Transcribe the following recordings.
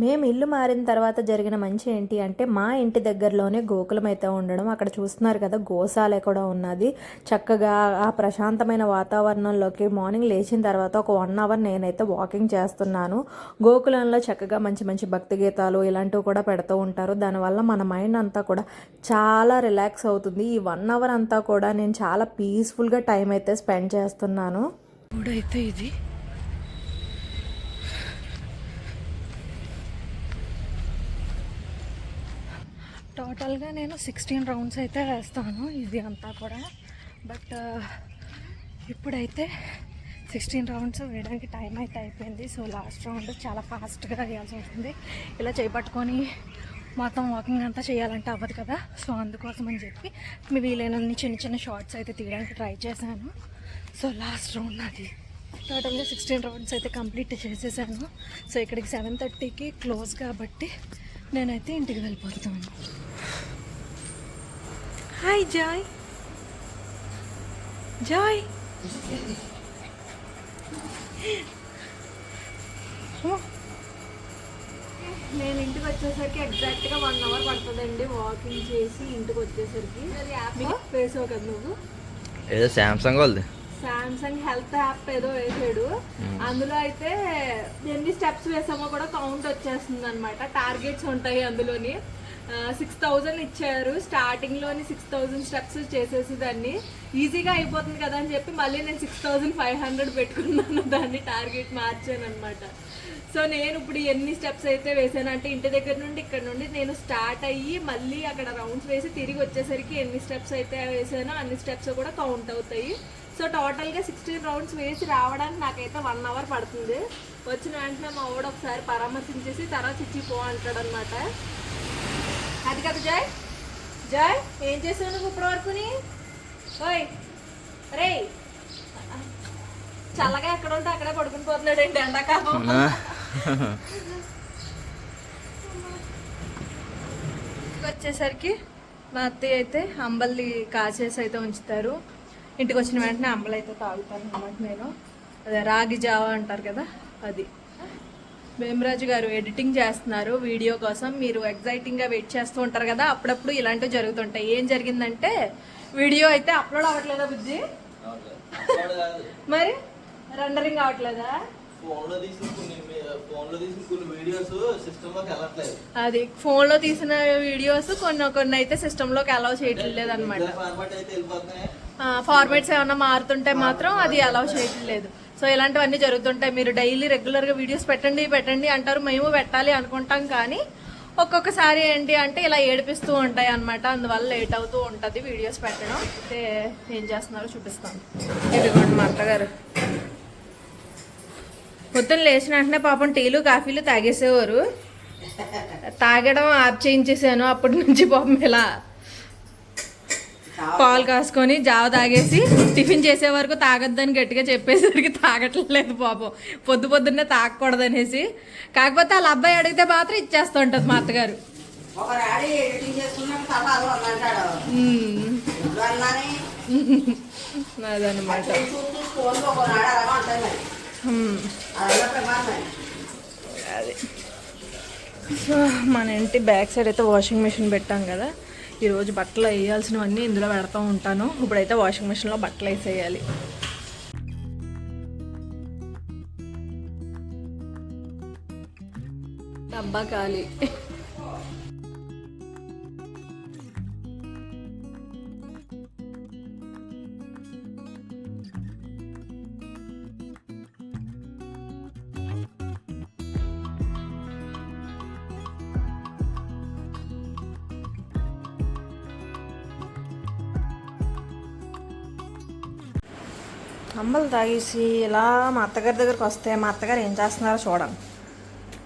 మేము ఇల్లు మారిన తర్వాత జరిగిన మంచి ఏంటి అంటే మా ఇంటి దగ్గరలోనే గోకులం అయితే ఉండడం అక్కడ చూస్తున్నారు కదా గోశాల కూడా ఉన్నది. చక్కగా ఆ ప్రశాంతమైన వాతావరణంలోకి మార్నింగ్ లేచిన తర్వాత ఒక వన్ అవర్ నేనైతే వాకింగ్ చేస్తున్నాను. గోకులంలో చక్కగా మంచి మంచి భక్తి గీతాలు ఇలాంటివి కూడా పెడుతూ ఉంటారు. దానివల్ల మన మైండ్ అంతా కూడా చాలా రిలాక్స్ అవుతుంది. ఈ వన్ అవర్ అంతా కూడా నేను చాలా పీస్ఫుల్గా టైం అయితే స్పెండ్ చేస్తున్నాను. ఇప్పుడైతే ఇది. టోటల్గా నేను సిక్స్టీన్ రౌండ్స్ అయితే వేస్తాను ఇది అంతా కూడా. బట్ ఇప్పుడైతే సిక్స్టీన్ రౌండ్స్ వేయడానికి టైం అయితే అయిపోయింది. సో లాస్ట్ రౌండ్ చాలా ఫాస్ట్గా వేయాల్సి ఉంటుంది ఇలా చేపట్టుకొని మొత్తం వాకింగ్ అంతా చేయాలంటే అవ్వదు కదా. సో అందుకోసం అని చెప్పి మీ వీలైనన్ని చిన్న చిన్న షార్ట్స్ అయితే తీయడానికి ట్రై చేశాను. సో లాస్ట్ రౌండ్ అది. టోటల్గా సిక్స్టీన్ రౌండ్స్ అయితే కంప్లీట్ చేసేసాను. సో ఇక్కడికి సెవెన్ థర్టీకి క్లోజ్ కాబట్టి నేనైతే ఇంటికి వెళ్ళిపోతాను. హాయ్ జాయ్ జాయ్ నేను ఇంటికి వచ్చేసరికి ఎగ్జాక్ట్గా వన్ అవర్ పడుతుందండి వాకింగ్ చేసి ఇంటికి వచ్చేసరికి. మీకు ఫేస్ కదా నువ్వు? ఏదో శాంసంగ్ వాళ్ళది. సామ్సంగ్ హెల్త్ యాప్ ఏదో వేసాడు. అందులో అయితే ఎన్ని స్టెప్స్ వేసామో కూడా కౌంట్ వచ్చేస్తుంది అనమాట టార్గెట్స్ ఉంటాయి అందులోని. సిక్స్ థౌజండ్ ఇచ్చారు. స్టార్టింగ్లోని సిక్స్ థౌజండ్ స్టెప్స్ చేసేసి దాన్ని ఈజీగా అయిపోతుంది కదా అని చెప్పి మళ్ళీ నేను సిక్స్ థౌజండ్ ఫైవ్ హండ్రెడ్ పెట్టుకున్నాను. దాన్ని టార్గెట్ మార్చాను అనమాట సో నేను ఇప్పుడు ఎన్ని స్టెప్స్ అయితే వేసాను అంటే ఇంటి దగ్గర నుండి ఇక్కడ నుండి నేను స్టార్ట్ అయ్యి మళ్ళీ అక్కడ రౌండ్స్ వేసి తిరిగి వచ్చేసరికి ఎన్ని స్టెప్స్ అయితే వేసానో అన్ని స్టెప్స్ కూడా కౌంట్ అవుతాయి. సో టోటల్గా సిక్స్టీన్ రౌండ్స్ వేసి రావడానికి నాకైతే వన్ అవర్ పడుతుంది. వచ్చిన వెంటనే మా వాడు ఒకసారి పరామర్శించేసి తర్వాత ఇచ్చి పో అది కదా జాయ్. జాయ్ ఏం చేసావు నువ్వు ఇప్పటి వరకుని? ఓయ్ రే చల్లగా ఎక్కడ ఉంటే అక్కడే పడుకుని పోతున్నాడు ఏంటి ఎండాకాలం వచ్చేసరికి మా అత్తయ్య అయితే అంబల్ని కాచేసి అయితే ఉంచుతారు. ఇంటికి వచ్చిన వెంటనే అంబలు అయితే తాగుతాను అనమాట నేను. అదే రాగి జావా అంటారు కదా అది. భీమరాజు గారు ఎడిటింగ్ చేస్తున్నారు వీడియో కోసం. మీరు ఎగ్జైటింగ్గా వెయిట్ చేస్తూ ఉంటారు కదా అప్పుడప్పుడు ఇలాంటివి జరుగుతుంటాయి. ఏం జరిగిందంటే వీడియో అయితే అప్లోడ్ అవ్వట్లేదా బుజ్జి? మరి రెండరింగ్ అవ్వట్లేదా? తీసిన కొన్ని ఫోన్లో తీసిన వీడియోస్ అది కొన్ని కొన్ని అయితే సిస్టంలోకి అలౌ చేయట్లేదు అనమాట ఫార్మాట్ అయితే వెళ్ళిపోతున్నాయి. ఫార్మాట్స్ ఏమన్నా మారుతుంటే మాత్రం అది అలౌ చేయట్లేదు. సో ఇలాంటివన్నీ జరుగుతుంటాయి. మీరు డైలీ రెగ్యులర్గా వీడియోస్ పెట్టండి పెట్టండి అంటారు. మేము పెట్టాలి అనుకుంటాం కానీ ఒక్కొక్కసారి ఏంటి అంటే ఇలా ఏడిపిస్తూ ఉంటాయి అనమాట అందువల్ల లేట్ అవుతూ ఉంటుంది వీడియోస్ పెట్టడం. అయితే ఏం చేస్తున్నారో చూపిస్తాను. ఇదిగోండి మా అత్తగారు. పొద్దున్న లేచిన వెంటనే పాపం టీలు కాఫీలు తాగేసేవారు. తాగడం ఆప్ చేయించేసాను. అప్పటి నుంచి పాపం ఇలా పాలు కాసుకొని జావ తాగేసి టిఫిన్ చేసే వరకు తాగొద్దని గట్టిగా చెప్పేసరికి తాగట్లేదు పాపం. పొద్దు పొద్దున్నే తాగకూడదనేసి. కాకపోతే వాళ్ళ అబ్బాయి అడిగితే మాత్రం ఇచ్చేస్తూ ఉంటుంది మా అత్తగారు. అదనమాట. అది సో మన ఇంటి బ్యాక్ సైడ్ అయితే వాషింగ్ మిషన్ పెట్టాం కదా. ఈరోజు బట్టలు వేయాల్సినవన్నీ ఇందులో పెడతా ఉంటాను. ఇప్పుడైతే వాషింగ్ మిషన్లో బట్టలు వేసేయాలి. డబ్బా ఖాళీ. అంబలు తాగేసి ఇలా మా అత్తగారి దగ్గరికి వస్తే మా అత్తగారు ఏం చేస్తున్నారో చూడండి.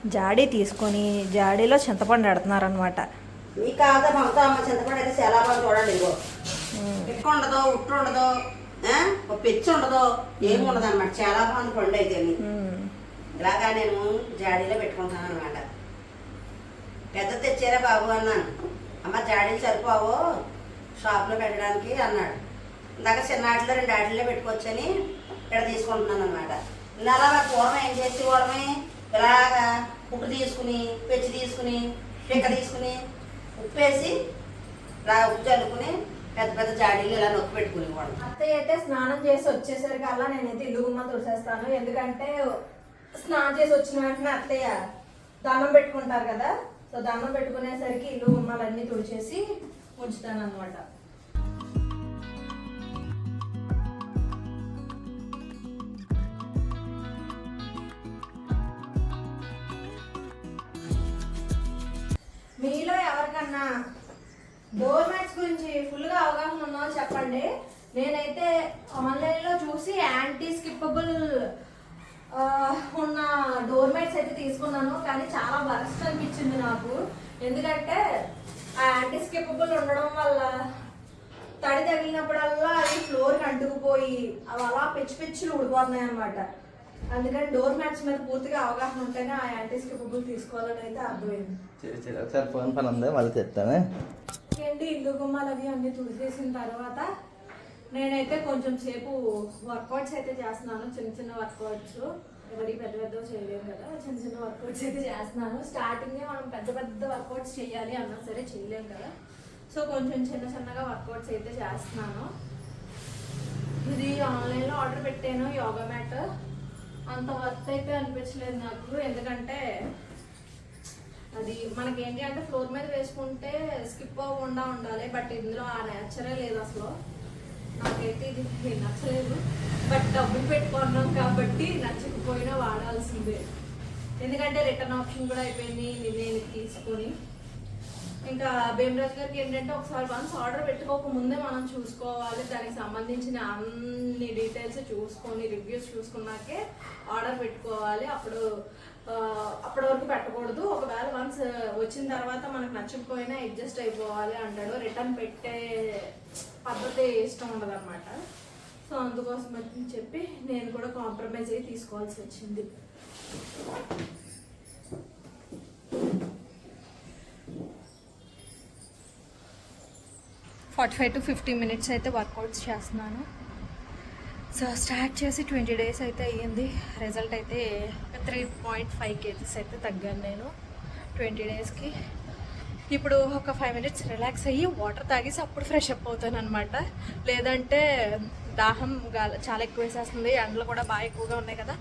జాడీ తీసుకొని జాడీలో చింతపండు పెడుతున్నారనమాట మీ కాదా మమత అమ్మ చింతపండు అయితే చాలా బాగా చూడండి ఇగో పిక్క ఉండదు ఉట్టు ఉండదు ఆ? ఒక పెచ్చు ఉండదు ఏమి ఉండదు అనమాట చాలా బాగుంది పండు అయితే ఇలాగా నేను జాడీలో పెట్టుకుంటాను అనమాట పెద్ద తెచ్చారా బాబు అన్నాను. అమ్మ జాడీలు సరిపోవు? షాప్లో పెట్టడానికి అన్నాడు. ఇందాక చిన్న ఆటలో రెండు ఆటలే పెట్టుకోవచ్చని ఇక్కడ తీసుకుంటున్నాను అనమాట ఇలా పూర్వం ఏం చేసేవాళ్ళమే? ఇలాగా పుట్టు తీసుకుని పెచ్చి తీసుకుని పిక్క తీసుకుని ఉప్పేసి ఇలా ఉప్పు చల్లుకుని పెద్ద పెద్ద జాడీలు ఇలా నొక్కి పెట్టుకుని వాడు అత్తయ్య అయితే స్నానం చేసి వచ్చేసరికి అలా నేనైతే ఇల్లు గుమ్మ తుడిసేస్తాను. ఎందుకంటే స్నానం చేసి వచ్చిన వెంటనే అత్తయ్య దండం పెట్టుకుంటారు కదా. సో దండం పెట్టుకునేసరికి ఇల్లు గుమ్మాలన్నీ తుడిచేసి ఉంచుతాను అనమాట మీలో ఎవరికన్నా డోర్ మ్యాట్స్ గురించి ఫుల్గా అవగాహన ఉన్నదో చెప్పండి. నేనైతే ఆన్లైన్లో చూసి యాంటీ స్కిప్పబుల్ ఉన్న డోర్ మ్యాట్స్ అయితే తీసుకున్నాను. కానీ చాలా వరస్ట్ అనిపించింది నాకు. ఎందుకంటే ఆ యాంటీ స్కిప్పబుల్ ఉండడం వల్ల తడి తగిలినప్పుడల్లా అవి ఫ్లోర్కి అంటుకుపోయి అవి అలా పిచ్చి పిచ్చిలు ఊడిపోతున్నాయి అనమాట అందుకని డోర్ మ్యాట్స్ మీద పూర్తిగా అవగాహన ఉంటేనే ఆ యాంటీ స్కిప్పబుల్ తీసుకోవాలని అయితే అర్థమైంది. సరే సరే ఒకసారి ఫోన్ పని ఉంది? మళ్ళీ చెప్తాను? ఏంటి ఇల్లు గుమ్మాలు అవి అన్ని తుడిచేసిన తర్వాత నేనైతే కొంచెం సేపు వర్కౌట్స్ అయితే చేస్తున్నాను. చిన్న చిన్న వర్కౌట్స్. ఎవరి పెద్ద పెద్ద చేయలేము కదా. చిన్న చిన్న వర్కౌట్స్ అయితే చేస్తున్నాను. స్టార్టింగే మనం పెద్ద పెద్ద వర్కౌట్స్ చేయాలి అన్నా సరే చేయలేము కదా. సో కొంచెం చిన్న చిన్నగా వర్కౌట్స్ అయితే చేస్తున్నాను. ఇది ఆన్లైన్లో ఆర్డర్ పెట్టాను. యోగా మ్యాట్. అంత వర్త్ అయితే అనిపించలేదు నాకు. ఎందుకంటే అది మనకి ఏంటి అంటే ఫ్లోర్ మీద వేసుకుంటే స్కిప్ అవ్వకుండా ఉండాలి. బట్ ఇందులో ఆ నేచరే లేదు అసలు. నాకైతే ఇది నచ్చలేదు. బట్ డబ్బులు పెట్టుకున్నాం కాబట్టి నచ్చకపోయినా వాడాల్సిందే. ఎందుకంటే రిటర్న్ ఆప్షన్ కూడా అయిపోయింది. నేను తీసుకొని ఇంకా భీమరాజ్ గారికి ఏంటంటే ఒకసారి వన్స్ ఆర్డర్ పెట్టుకోక ముందే మనం చూసుకోవాలి. దానికి సంబంధించిన అన్ని డీటెయిల్స్ చూసుకొని రివ్యూస్ చూసుకున్నాకే ఆర్డర్ పెట్టుకోవాలి. అప్పుడు అప్పటి వరకు పెట్టకూడదు. ఒకవేళ వన్స్ వచ్చిన తర్వాత మనకు నచ్చకపోయినా అడ్జస్ట్ అయిపోవాలి అంటాడు. రిటర్న్ పెట్టే పద్ధతి ఇష్టం ఉండదు అనమాట సో అందుకోసం అని చెప్పి నేను కూడా కాంప్రమైజ్ అయ్యి తీసుకోవాల్సి వచ్చింది. Forty five to fifty minutes అయితే వర్కౌట్స్ చేస్తున్నాను. సో స్టార్ట్ చేసి ట్వంటీ డేస్ అయితే అయ్యింది. రిజల్ట్ అయితే త్రీ పాయింట్ ఫైవ్ కేజీస్ అయితే తగ్గాను నేను ట్వంటీ డేస్కి ఇప్పుడు ఒక ఫైవ్ మినిట్స్ రిలాక్స్ అయ్యి వాటర్ తాగేసి అప్పుడు ఫ్రెష్ అప్ అవుతాను అనమాట లేదంటే దాహం గా- చాలా ఎక్కువ వేసేస్తుంది. ఎండలు కూడా బాగా ఎక్కువగా ఉన్నాయి కదా.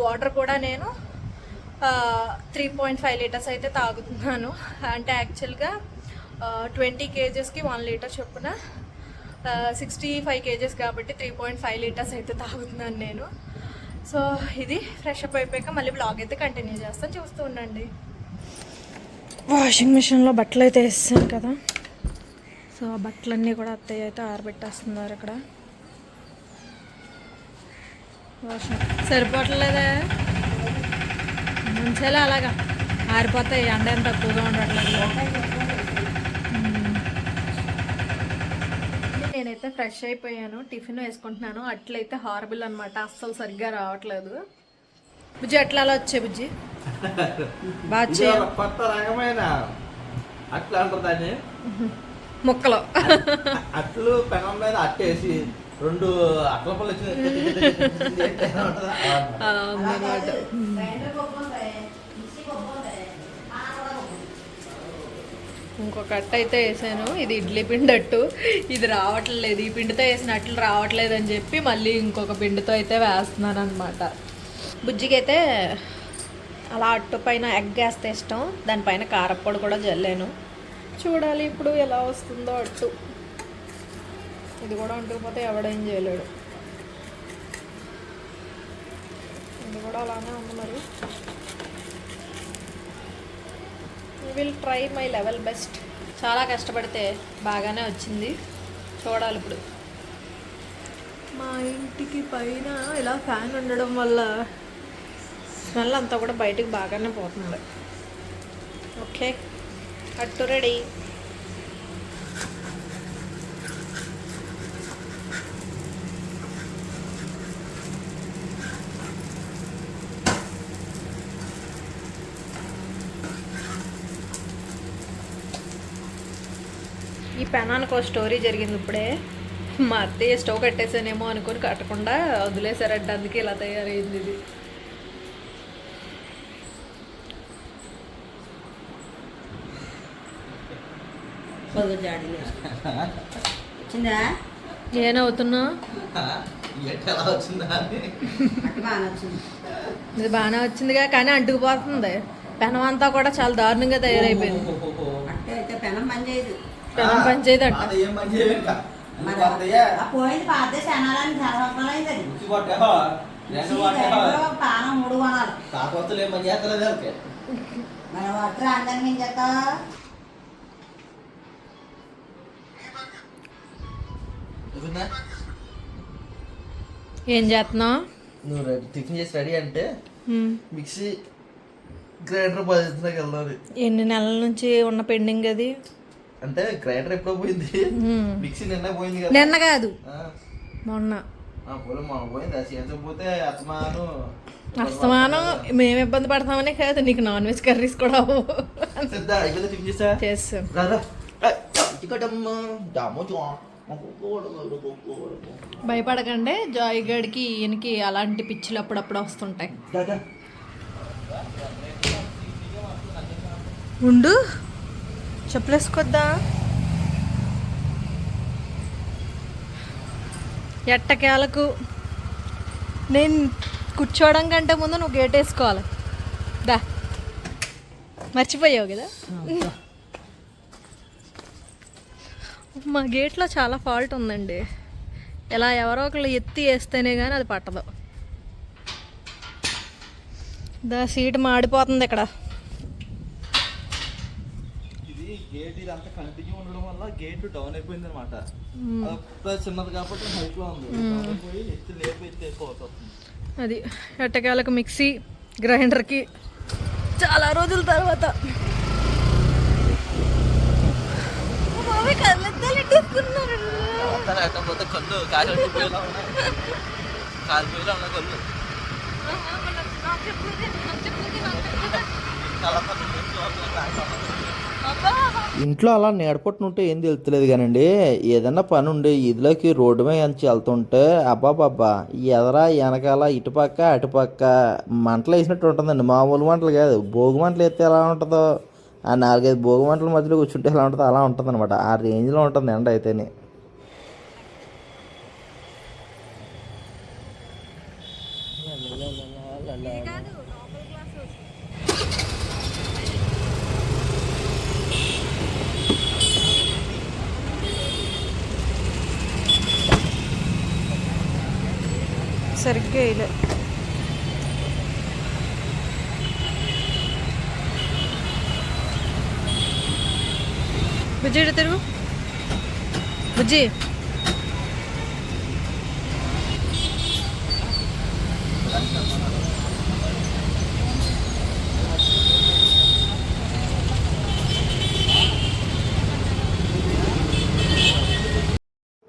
వాటర్ కూడా నేను త్రీ పాయింట్ ఫైవ్ లీటర్స్ అయితే తాగుతున్నాను. అంటే యాక్చువల్గా ట్వంటీ కేజెస్కి వన్ లీటర్ చొప్పున. సిక్స్టీ ఫైవ్ కేజెస్ కాబట్టి త్రీ పాయింట్ ఫైవ్ లీటర్స్ అయితే తాగుతున్నాను నేను. సో ఇది ఫ్రెష్ అప్ అయిపోయాక మళ్ళీ బ్లాగ్ అయితే కంటిన్యూ చేస్తాను. చూస్తూ ఉండండి. వాషింగ్ మిషన్లో బట్టలు అయితే వేస్తాను కదా. సో ఆ బట్టలన్నీ కూడా అత్తయ్య అయితే ఆరబెట్టేస్తున్నారు ఇక్కడ. వాషింగ్ సరిపోవట్లేదా? ముంచేలా అలాగా. ఆరిపోతాయి. ఎండ ఏం తక్కువగా ఉండట్లేదు. నేనైతే ఫ్రెష్ అయిపోయాను. టిఫిన్ వేసుకుంటున్నాను. అట్లయితే హారబుల్ అనమాట అస్సలు సరిగ్గా రావట్లేదు. బుజ్జి అట్లా అలా వచ్చే బుజ్జి? బాగా కొత్త రకమైన అట్లా ముక్కలు. అట్లు పెనం మీద అట్టేసి రెండు అట్ల పళ్ళు ఆ, ఉందన్నమాట. గ్రైండర్ పప్పు ఉంటాయి మిక్సీ పప్పు ఉంటాయి ఆ కూడా పప్పు. ఇంకొక అట్ట అయితే వేసాను. ఇది ఇడ్లీ పిండి అట్టు ఇది రావట్లేదు. ఈ పిండితో వేసిన అట్లు రావట్లేదు అని చెప్పి మళ్ళీ ఇంకొక పిండితో అయితే వేస్తున్నాను అనమాట బుజ్జికైతే అలా అట్టు పైన ఎగ్ వేస్తే ఇష్టం. దానిపైన కారప్పొడి కూడా జల్లాను. చూడాలి ఇప్పుడు ఎలా వస్తుందో అట్టు. ఇది కూడా అంటుకుపోతే ఎవడేం చేయలేడు. ఇది కూడా అలానే ఉంది మరి. Will try my level best చాలా కష్టపడితే బాగానే వచ్చింది. చూడాలి ఇప్పుడు. మా ఇంటికి పైన ఇలా ఫ్యాన్ ఉండడం వల్ల స్మెల్ అంతా కూడా బయటికి బాగానే పోతుంది. ఓకే. అట్టు రెడీ. ఈ పెనానికి ఒక స్టోరీ జరిగింది ఇప్పుడే. మా అత్తయ్య స్టవ్ కట్టేసానేమో అనుకుని కట్టకుండా వదిలేశారంటే అందుకే ఇలా తయారైంది ఇది. ఏనవుతున్నా ఇది బాగానే వచ్చిందిగా కానీ అంటుకుపోతుంది. పెనం అంతా కూడా చాలా దారుణంగా తయారైపోయింది. పెనం ఏం పని పోయింది పాత శనాలని మూడు కొనాలి. ఏం పని చేస్తలేదు వాళ్ళకి. మరి వాటర్ అందరికి ఏం చేస్తా చూపిందా? ఏం చేస్తున్నావు? నువ్వు రెడీ టిఫిన్ చేసి రెడీ అంటే మిక్సీ గ్రైండర్ వెళ్ళాలి. ఎన్ని నెలల నుంచి ఉన్న పెండింగ్ అది? అంటే గ్రైండర్ ఎప్పుడో పోయింది. మిక్సీ నిన్న పోయింది కదా. నిన్న కాదు. మొన్న. అత్తమాను అస్తమానం. మేము ఇబ్బంది పడతామనే కాదు. నీకు నాన్ వెజ్ కర్రీస్ కూడా భయపడకండి. జాయ్ గడికి ఈయనకి అలాంటి పిచ్చులు అప్పుడప్పుడు వస్తుంటాయి. ఉండు. చెప్పులేసుకొద్దా? ఎట్టకేలకు? నేను కూర్చోవడం కంటే ముందు నువ్వు గేట్ వేసుకోవాలి. దా. మర్చిపోయావు కదా? మా గేట్లో చాలా ఫాల్ట్ ఉందండి. ఇలా ఎవరో ఒకళ్ళు ఎత్తి వేస్తేనే కానీ అది పట్టదు. దా సీట్ మాడిపోతుంది ఇక్కడ ఇది గేట్ ఇది అంతా కంటిన్యూ ఉండడం వల్ల గేట్ డౌన్ అయిపోయింది అనమాట చిన్నది కాబట్టి హైట్లో ఉంది అయిపోయి ఎత్తి లేపి ఎత్తి అది ఎట్టకేలకు మిక్సీ గ్రైండర్కి చాలా రోజుల తర్వాత. కళ్ళు కాలిపోయేలా కాలిపోయేలా ఉన్నాయి. కళ్ళు. అబ్బా! ఇంట్లో అలా నేడపట్టునుంటే ఏం తెలుస్తలేదు కానండి. ఏదైనా పని ఉండి ఇదిలోకి రోడ్డు మీద నుంచి వెళ్తుంటే అబ్బాబాబ్బా ఎదరా వెనకాల ఇటుపక్క అటుపక్క మంటలు వేసినట్టు ఉంటుందండి. మామూలు మంటలు కాదు. భోగి మంటలు వేస్తే ఎలా ఉంటుందో ఆ నాలుగైదు భోగి మంటల మధ్యలో కూర్చుంటే ఎలా ఉంటుందో అలా ఉంటుంది అనమాట ఆ రేంజ్లో ఉంటుంది ఎండ అయితేనే సరిగ్గా వేయలే బుజ్జి ఇటు తిరుగు బుజ్జి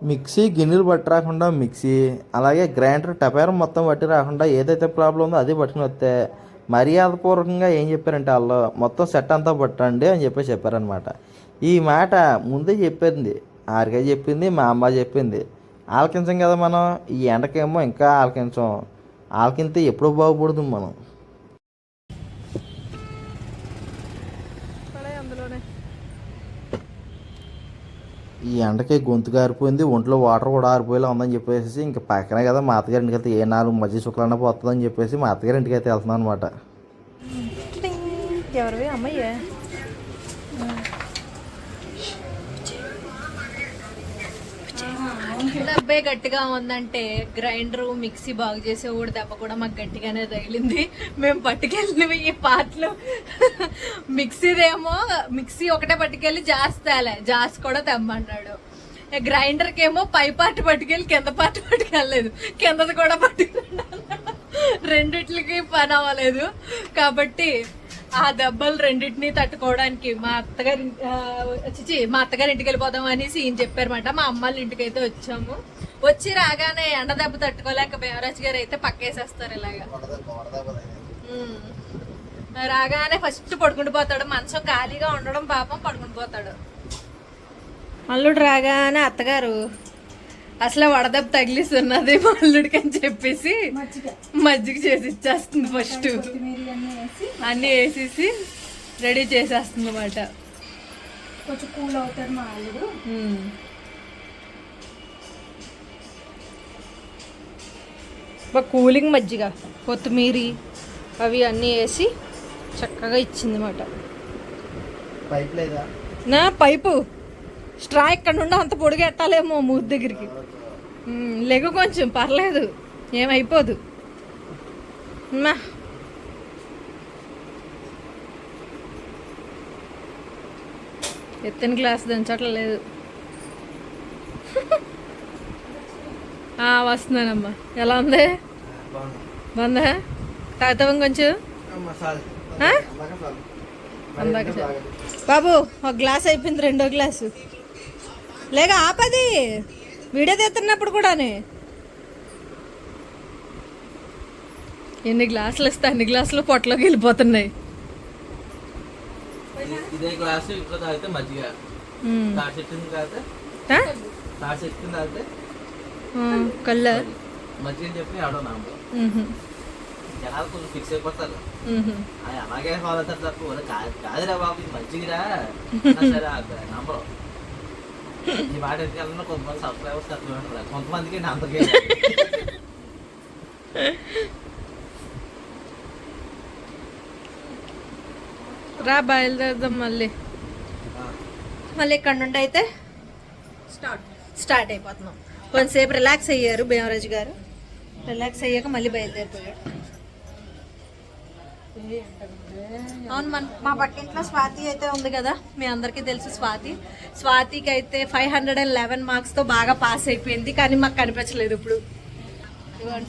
మిక్సీ గిన్నెలు పట్టి రాకుండా మిక్సీ అలాగే గ్రైండర్ టపేరం మొత్తం పట్టి రాకుండా ఏదైతే ప్రాబ్లం ఉందో అది పట్టుకుని వస్తే మర్యాదపూర్వకంగా ఏం చెప్పారంటే వాళ్ళు మొత్తం సెట్ అంతా పట్టండి అని చెప్పి చెప్పారనమాట ఈ మాట ముందే చెప్పింది. ఆరిగా చెప్పింది మా అమ్మ చెప్పింది. ఆలకించం కదా మనం ఈ ఎండకేమో ఇంకా ఆలకించం. ఆలకింతే ఎప్పుడు బాగుపడుతుంది మనం అందులోనే ఈ ఎండకి గొంతు గారిపోయింది ఒంట్లో వాటర్ కూడా ఆరిపోయేలా ఉందని చెప్పేసి ఇంకా పక్కనే కదా మా అత్తగారి ఇంటికి వెళ్తే ఏ నాలుగు మధ్య శుక్లన్నా పోతుందని చెప్పేసి మా అత్తగారి ఇంటికి అయితే వెళ్తున్నాను అనమాట ఎవరివి? అమ్మయ్యే డబ్బే గట్టిగా ఉందంటే గ్రైండర్ మిక్సీ బాగు చేసే ఊడి దెబ్బ కూడా మాకు గట్టిగానే తగిలింది. మేము పట్టుకెళ్ళినవి ఈ పాటలు. మిక్సీదేమో మిక్సీ ఒకటే పట్టుకెళ్ళి జాస్ తేలే జాస్ కూడా తెమ్మన్నాడు. గ్రైండర్కి ఏమో పై పార్ట్ పట్టుకెళ్ళి కింద పార్ట్ పట్టుకెళ్ళలేదు. కిందది కూడా పట్టుకెళ్ళాడు రెండిట్లకి పని అవ్వలేదు. కాబట్టి ఆ దెబ్బలు రెండింటిని తట్టుకోవడానికి మా అత్తగారి చిచి మా అత్తగారి ఇంటికి వెళ్ళిపోదాం అనేసి ఈయన చెప్పారన్నమాట. మా అమ్మాళ్ళ ఇంటికి అయితే వచ్చాము. వచ్చి రాగానే ఎండ దెబ్బ తట్టుకోలేక బేవరాజ్ గారు అయితే పక్కేసేస్తారు ఇలాగా. రాగానే ఫస్ట్ పడుకుంటూ పోతాడు. మంచం ఖాళీగా ఉండడం పాపం పడుకుంటూ పోతాడు. అల్లుడు రాగానే అత్తగారు అసలు వడదెబ్బ తగిలిస్తున్నది మా అల్లుడికి అని చెప్పేసి మజ్జిగ. చేసి ఇచ్చేస్తుంది ఫస్ట్. అన్నీ వేసేసి రెడీ చేసేస్తుంది అనమాట కొంచెం కూల్ అవుతారు మా అల్లుడు. బా కూలింగ్ మజ్జిగ కొత్తిమీర అవి అన్నీ వేసి చక్కగా ఇచ్చింది మాట పైప్ లేదా? నా పైపు. స్ట్రా ఇక్కడ నుండి అంత పొడిగా ఎట్టాలేమో మూతి దగ్గరికి. లెగు కొంచెం పర్లేదు. ఏమైపోదు. అమ్మా. ఎత్తిన గ్లాస్ దంచట్లేదు. వస్తున్నానమ్మా. ఎలా ఉంది? బాగుందా? తాగుతావా కొంచెం. అందాక బాబు ఒక గ్లాస్ అయిపోయింది రెండో గ్లాసు. లేక ఆపది. వీడియో తీస్తున్నప్పుడు కూడానే. ఎన్ని గ్లాసులు ఇస్తే అన్ని గ్లాసులు పొట్టలోకి వెళ్ళిపోతున్నాయి. ఇదే గ్లాస్ ఇంట్లో తాగితే మజ్జిగ. చెట్టు తాగితే చెట్టు తాగితే మజ్జిగ అని చెప్పి ఆడో జనాలు కొంచెం ఫిక్స్ అయిపోతారు. అది అలాగే ఫాలో అవుతారు తప్ప. "ఒరే, కాదు కాదురా బాబు ఇది మంచిదిరా అన్నా సరే ఆ నంబరు ఈ మాట ఎందుకు కొంతమంది సబ్స్క్రైబర్స్ కొంతమందికి రా బయలుదేరదాం మళ్ళీ. మళ్ళీ ఇక్కడ నుండి అయితే స్టార్ట్ స్టార్ట్ అయిపోతున్నాం. కొంతసేపు రిలాక్స్ అయ్యారు భీమరాజు గారు. రిలాక్స్ అయ్యాక మళ్ళీ బయలుదేరిపోయాడు అవును మన మా పక్కింట్లో స్వాతి అయితే ఉంది కదా. మీ అందరికీ తెలుసు స్వాతి. స్వాతికి అయితే ఫైవ్ హండ్రెడ్ అండ్ లెవెన్ మార్క్స్తో బాగా పాస్ అయిపోయింది. కానీ మాకు కనిపించలేదు ఇప్పుడు.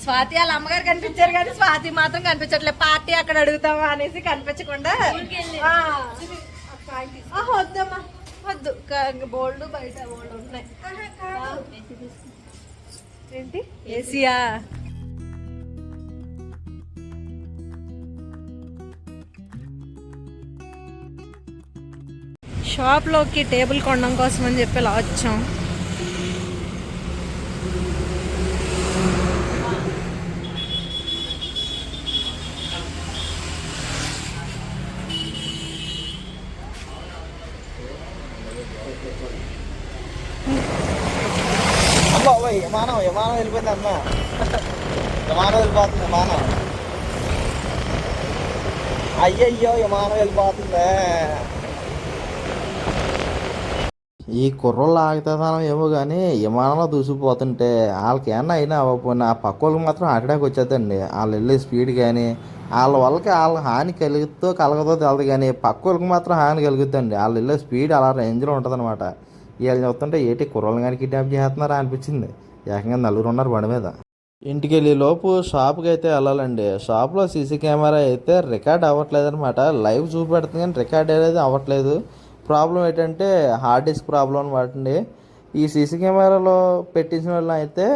స్వాతి వాళ్ళ అమ్మగారు కనిపించారు కానీ స్వాతి మాత్రం కనిపించట్లేదు పార్టీ అక్కడ అడుగుతామా అనేసి కనిపించకుండా. వద్దమ్మా. వద్దు. బోల్డ్ బయట బోల్డ్ ఉన్నాయి ఏంటి? ఏసీయా? షాప్లోకి టేబుల్ కొనడం కోసం అని చెప్పి ఇలా వచ్చాం అమ్మా ఓయ్, విమానం విమానం వెళ్ళిపోయింది అన్న. విమానం వెళ్ళిపోతుంది విమానం. అయ్యయ్యో విమానం వెళ్ళిపోతుందే. ఈ కుర్రోళ్ళు ఆగితేదానం ఏమో కానీ విమానంలో దూసిపోతుంటే వాళ్ళకి ఏమన్నా అయినా అవ్వకపోయినా ఆ పక్క వాళ్ళకి మాత్రం అటాక్ వచ్చేదండి. వాళ్ళు వెళ్ళే స్పీడ్ కానీ వాళ్ళ వాళ్ళకి వాళ్ళ హాని కలుగుతో కలగదో తెలదు కానీ పక్క వాళ్ళకి మాత్రం హాని కలుగుతుందండి వాళ్ళు వెళ్ళే స్పీడ్ అలా రేంజ్లో ఉంటుందన్నమాట. వీళ్ళు చూస్తుంటే ఏటి కుర్రోళ్ళు కానీ కిడ్నాప్ చేస్తున్నారా? అనిపించింది. ఏకంగా నలుగురు ఉన్నారు బండి మీద. ఇంటికి వెళ్ళే లోపు షాప్కి అయితే వెళ్ళాలండి. షాప్లో సీసీ కెమెరా అయితే రికార్డ్ అవ్వట్లేదు అనమాట లైవ్ చూపెడుతుంది కానీ రికార్డ్ అనేది అవ్వట్లేదు. ప్రాబ్లం ఏంటంటే హార్డ్ డిస్క్ ప్రాబ్లం అనమాట ఈ సీసీ కెమెరాలో పెట్టించిన వాళ్ళు అయితే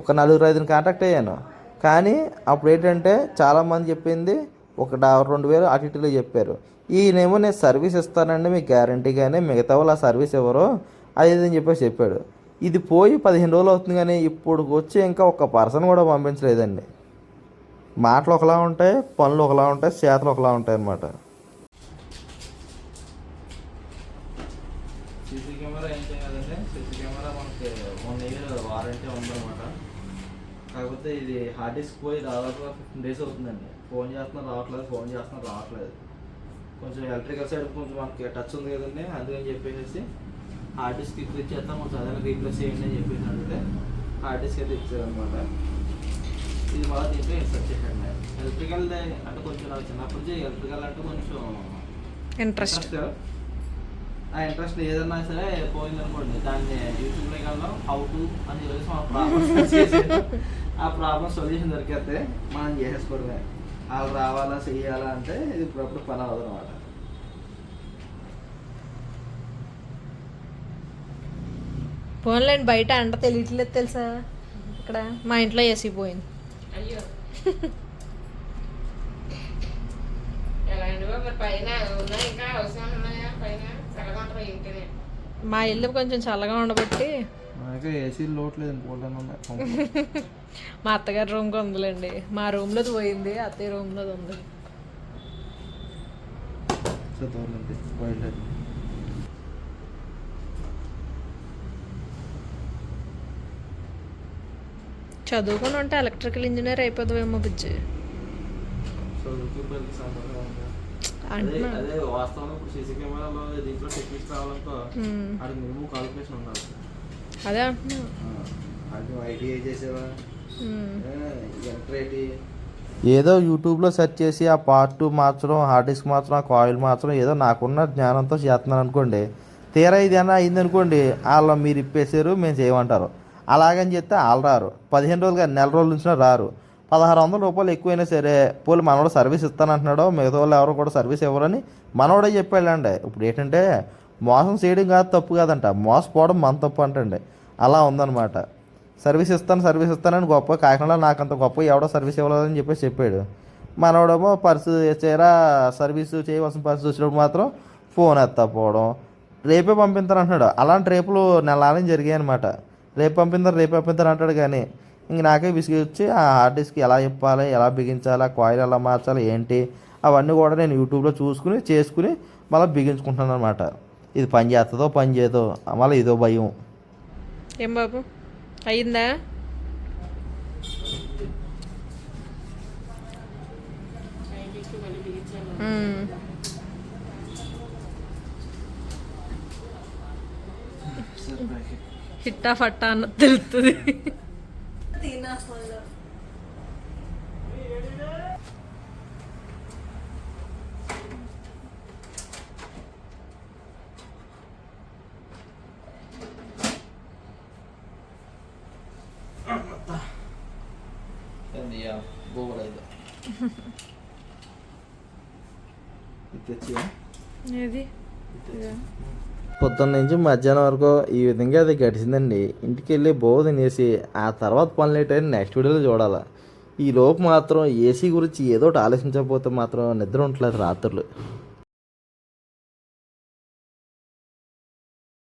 ఒక నలుగురు ఐదుని కాంటాక్ట్ అయ్యాను. కానీ అప్పుడు ఏంటంటే చాలామంది చెప్పింది ఒక రెండు వేలు అటు ఇటులో చెప్పారు. ఈయనేమో నేను సర్వీస్ ఇస్తానండి మీకు గ్యారంటీ కానీ మిగతా వాళ్ళు ఆ సర్వీస్ ఎవరో అది అని చెప్పేసి చెప్పాడు. ఇది పోయి పదిహేను రోజులు అవుతుంది కానీ ఇప్పుడు వచ్చి ఇంకా ఒక పర్సన్ కూడా పంపించలేదండి. మాటలు ఒకలా ఉంటాయి పనులు ఒకలా ఉంటాయి చేతలు ఒకలా ఉంటాయి అన్నమాట. సీసీ కెమెరా ఏం చేయాలంటే సీసీ కెమెరా మనకి వన్ ఇయర్ వారంటీ ఉందన్నమాట. కాకపోతే ఇది హార్డ్ డిస్క్ పోయి దాదాపుగా ఫిఫ్టీన్ డేస్ అవుతుందండి. ఫోన్ చేస్తున్నా రావట్లేదు ఫోన్ చేస్తున్నా రావట్లేదు. కొంచెం ఎలక్ట్రికల్ సైడ్ కొంచెం మనకి టచ్ ఉంది కదండి అందుకని చెప్పేసి హార్డ్ డిస్క్ ఇప్పుడు ఇచ్చేస్తాం అదైనా రీప్లేస్ చేయండి అని చెప్పేసి అడిగితే హార్డ్ డిస్క్ అయితే ఇచ్చారనమాట ఇది మళ్ళీ దీంట్లో ఇన్సర్ట్ చేయండి ఎలక్ట్రికల్ అంటే కొంచెం నాకు చిన్నప్పటి నుంచి ఎలక్ట్రికల్ అంటే కొంచెం ఇంట్రెస్ట్ ఆ ఇంట్రెస్ట్ ఏదన్నా సరే పోయింది అనుకోండి దాన్ని యూట్యూబ్లో కన్నా హౌ టు అని చెప్పేసి మన ప్రాబ్లమ్ ఆ ప్రాబ్లమ్ సొల్యూషన్ దొరికేస్తే మనం చేసేసుకోవడమే. వాళ్ళు రావాలా చెయ్యాలా అంటే ఇది ఇప్పుడప్పుడు పని అవ్వదు అనమాట పోన్లేండి బయట ఎండ తెలియట్లేదు తెలుసా? ఇక్కడ మా ఇంట్లో ఏసీ పోయింది. అయ్యో. మా ఇల్లు కొంచెం చల్లగా ఉండబట్టి. మా అత్తగారి రూమ్కి ఉందిలేండి. మా రూమ్లోది పోయింది అత్తయ్య రూమ్లోది ఉంది. చదువుకొని ఉంటే ఎలక్ట్రికల్ ఇంజనీర్ అయిపోతావేమో బుజ్జి? అదే ఇప్పుడు సీసీ కెమెరాలో దీంట్లో టెక్నిక్స్ రావాలనుకో ఉమ్. అది మినిమం కాలిక్యులేషన్ ఉండాలి అదే అంటున్నా అది ఐటీఐ చేసేవా ఉమ్. ఎంటర్ ఐటీ ఏదో యూట్యూబ్లో సెర్చ్ చేసి ఆ పార్ట్ మార్చడం హార్డ్ డిస్క్ మార్చడం ఆ కాయిల్ మార్చడం ఏదో నాకున్న జ్ఞానంతో చేస్తున్నాను అనుకోండి తీరా ఇది అన్న అయింది అనుకోండి వాళ్ళు మీరు ఇప్పేసారు మేము చేయమంటారు అలాగని చెప్తే వాళ్ళు రారు. పదిహేను రోజులు నెల రోజుల నుంచి రారు. పదహారు వందల రూపాయలు ఎక్కువైనా సరే పోలు మనోడు సర్వీస్ ఇస్తానంటున్నాడో మిగతా వాళ్ళు ఎవరు కూడా సర్వీస్ ఇవ్వరని మనోడే చెప్పాడండి. ఇప్పుడు ఏంటంటే మోసం చేయడం కాదు తప్పు కాదంట. మోసపోవడం మన తప్పు అంటండి. అలా ఉందన్నమాట. సర్వీస్ ఇస్తాను సర్వీస్ ఇస్తానని గొప్ప కాకినాడలో నాకు అంత గొప్ప ఎవడో సర్వీస్ ఇవ్వలేదని చెప్పేసి చెప్పాడు. మనోడేమో పర్సు చేరా సర్వీస్ చేయవలసిన పరిస్థితి వచ్చినప్పుడు మాత్రం ఫోన్ ఎత్తకపోవడం రేపే పంపిస్తారు అంటున్నాడు అలాంటి రేపులు నెలలని జరిగాయి అనమాట రేపు పంపిస్తారు రేపు పంపిస్తారు అంటాడు కానీ ఇంక నాకే విసిగి వచ్చి ఆ హార్డ్ డిస్క్ ఎలా ఇప్పాలి ఎలా బిగించాలి ఆ కాయిల్ ఎలా మార్చాలి ఏంటి? అవన్నీ కూడా నేను యూట్యూబ్లో చూసుకుని చేసుకుని మళ్ళీ బిగించుకుంటున్నాను అనమాట ఇది పని చేస్తుందో పని చేయదో మళ్ళీ ఇదో భయం. ఏం బాబు? అయిందా? ఉమ్. చిట్టా ఫట్టా అన్న తెలుస్తుంది గూగుల్ అయితే ఇది తెచ్చి ఏది పొద్దున్న నుంచి మధ్యాహ్నం వరకు ఈ విధంగా అది గడిచిందండి. ఇంటికి వెళ్ళి బో తినేసి ఆ తర్వాత పనులు ఏంటని నెక్స్ట్ వీడియోలో చూడాలి. ఈ లోపు మాత్రం ఏసీ గురించి ఏదో ఒకటి ఆలోచించకపోతే మాత్రం నిద్ర ఉండట్లేదు రాత్రులు.